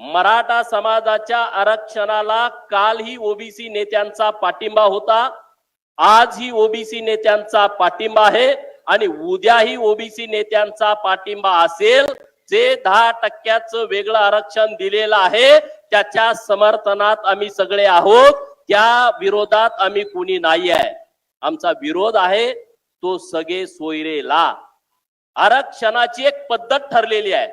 मराठा समाजाच्या आरक्षणाला कालही ओबीसी नेत्यांचा पाठिंबा होता. आजही ओबीसी नेत्यांचा पाठिंबा आहे आणि उद्याही ओबीसी नेत्यांचा पाठिंबा असेल. जे दहा टक्क्याचं वेगळं आरक्षण दिलेलं आहे त्याच्या समर्थनात आम्ही सगळे आहोत. त्या विरोधात आम्ही कुणी नाही आहे. आमचा विरोध आहे तो सगळे सोयरेला. आरक्षणाची एक पद्धत ठरलेली आहे.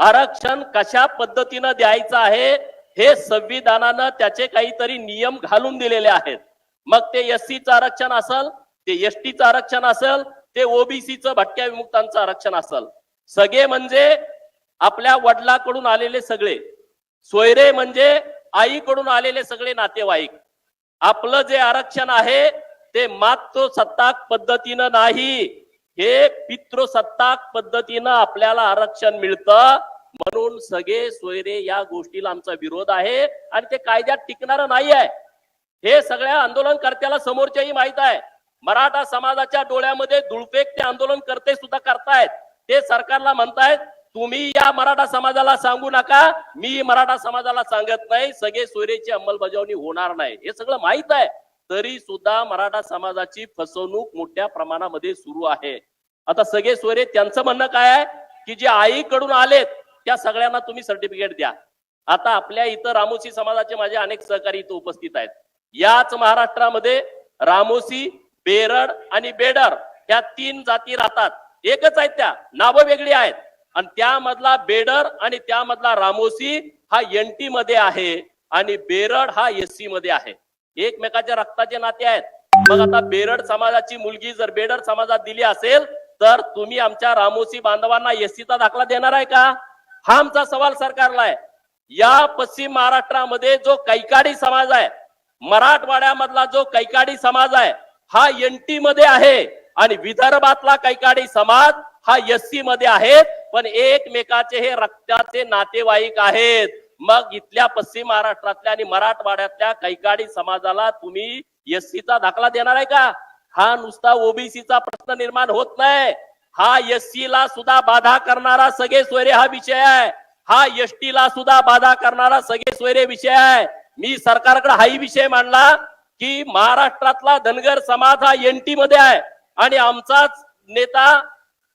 आरक्षण कशा पद्धतीनं द्यायचं आहे हे संविधानानं त्याचे काहीतरी नियम घालून दिलेले आहेत. मग ते एस सीचं आरक्षण असल ते एस टीचं आरक्षण असेल ते ओबीसीचं भटक्या विमुक्तांचं आरक्षण असेल. सगळे म्हणजे आपल्या वडिलाकडून आलेले सगळे. सोयरे म्हणजे आईकडून आलेले सगळे नातेवाईक. आपलं जे आरक्षण आहे ते मातृसत्ताक पद्धतीनं नाही. हे पितृसत्ताक पद्धतीनं आपल्याला आरक्षण मिळतं. म्हणून सगळे सोयरे या गोष्टीला आमचा विरोध आहे आणि ते कायद्यात टिकणार नाही आहे हे सगळ्या आंदोलनकर्त्याला समोरच्याही माहीत आहे. मराठा समाजाच्या डोळ्यामध्ये धुळफेक ते आंदोलन करते सुद्धा करतायत. ते सरकारला म्हणतायत तुम्ही या मराठा समाजाला सांगू नका. मी मराठा समाजाला सांगत नाही. सगळे सोयरेची अंमलबजावणी होणार नाही. हे सगळं माहीत आहे. तरी सुद्धा मराठा समाजाची फसवणूक मोठ्या प्रमाणामध्ये सुरू आहे. आता सगळे सोयरे त्यांचं म्हणणं काय आहे? की जे आईकडून आलेत त्या सगळ्यांना तुम्ही सर्टिफिकेट द्या. आता आपल्या इथं रामोसी समाजाचे माझे अनेक सहकारी इथं उपस्थित आहेत. याच महाराष्ट्रामध्ये रामोसी बेरड आणि बेडर ह्या तीन जाती राहतात. एकच आहेत त्या. नावं वेगळी आहेत. आणि त्यामधला बेडर आणि त्यामधला रामोसी हा एनटी मध्ये आहे आणि बेरड हा एससी मध्ये आहे. एकमेकाच्या रक्ताचे नाते आहेत. मग आता बेरड समाजाची मुलगी जर बेडर समाजात दिली असेल तर तुम्ही आमच्या रामोसी बांधवांना एससीचा दाखला देणार आहे का? हा आमचा सवाल सरकारला आहे. या पश्चिम महाराष्ट्रामध्ये जो कैकाडी समाज आहे मराठवाड्यामधला जो कैकाडी समाज आहे हा एनटी मध्ये आहे आणि विदर्भातला कैकाडी समाज हा एससी मध्ये आहेत पण एकमेकाचे हे रक्ताचे नातेवाईक आहेत. मग इथल्या पश्चिम महाराष्ट्रातल्या आणि मराठवाड्यातल्या कैकाडी समाजाला तुम्ही एससीचा दाखला देणार आहे का? हा नुसता ओबीसीचा प्रश्न निर्माण होत नाही. हा एससी ला सुद्धा बाधा करणारा सगळे सोयरे हा विषय आहे. हा एसटी ला सुद्धा बाधा करणारा सगळे सोयरे विषय आहे. मी सरकारकडे हाही विषय मांडला की महाराष्ट्रातला धनगर समाज हा एनटी मध्ये आहे. आणि आमचाच नेता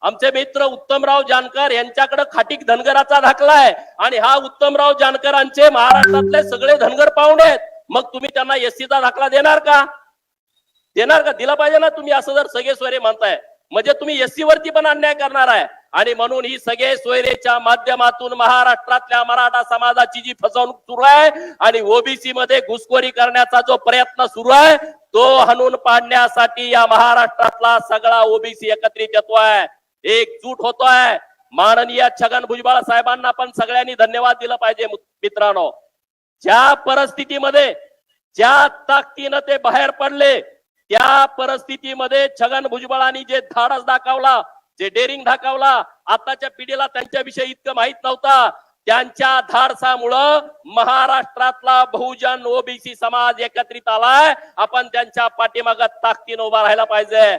आमचे मित्र उत्तमराव जानकर यांच्याकडे खाटीक धनगराचा दाखला आहे. आणि हा उत्तमराव जानकरांचे महाराष्ट्रातले सगळे धनगर पाहुणे आहेत. मग तुम्ही त्यांना एससीचा दाखला देणार का? देणार का? दिला पाहिजे ना तुम्ही असं जर सगळे सोयरे म्हणताय म्हणजे तुम्ही एससी वरती पण अन्याय करणार आहे. आणि म्हणून ही सगळे सोयरेच्या माध्यमातून महाराष्ट्रातल्या मराठा समाजाची जी फसवणूक सुरू आहे आणि ओबीसी मध्ये घुसखोरी करण्याचा जो प्रयत्न सुरू आहे तो हणून पाडण्यासाठी या महाराष्ट्रातला सगळा ओबीसी एकत्रित येतोय. एकजूट होतोय. माननीय छगन भुजबळ साहेबांना पण सगळ्यांनी धन्यवाद दिला पाहिजे मित्रांनो. ज्या परिस्थितीमध्ये ज्या ताकदीनं ते बाहेर पडले त्या परिस्थितीमध्ये छगन भुजबळांनी जे धाडस दाखवला जे डेअरिंग दाखवला आताच्या पिढीला त्यांच्याविषयी इतकं माहीत नव्हता. त्यांच्या धाडसामुळं महाराष्ट्रातला बहुजन ओबीसी समाज एकत्रित आलाय. आपण त्यांच्या पाठीमागत ताकदीनं उभा राहायला पाहिजे.